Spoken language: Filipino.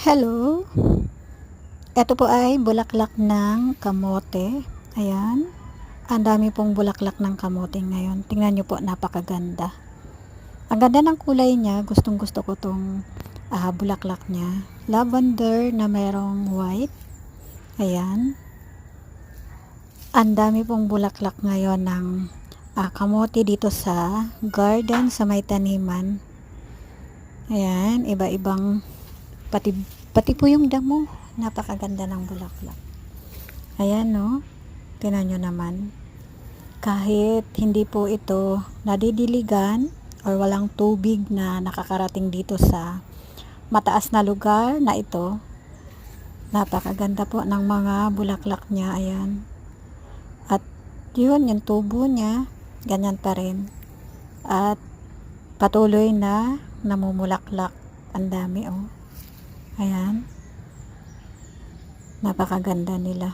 Hello. Ito po ay bulaklak ng kamote. Ayan. Ang dami pong bulaklak ng kamote ngayon. Tingnan nyo po, napakaganda. Ang ganda ng kulay niya. Gustong gusto ko tong ah, bulaklak niya. Lavender na merong white. Ayan. Ang dami pong bulaklak ngayon ng ah, kamote dito sa garden sa may taniman. Ayan, iba-ibang pati pati po yung damo napakaganda ng bulaklak. Ayan no? Tinan nyo naman. Kahit hindi po ito nadidiligan or walang tubig na nakakarating dito sa mataas na lugar na ito napakaganda po ng mga bulaklak niya. Ayan. At yun yung tubo niya ganyan pa rin. At patuloy na namumulaklak. Ang dami oh Ayan. Napakaganda nila.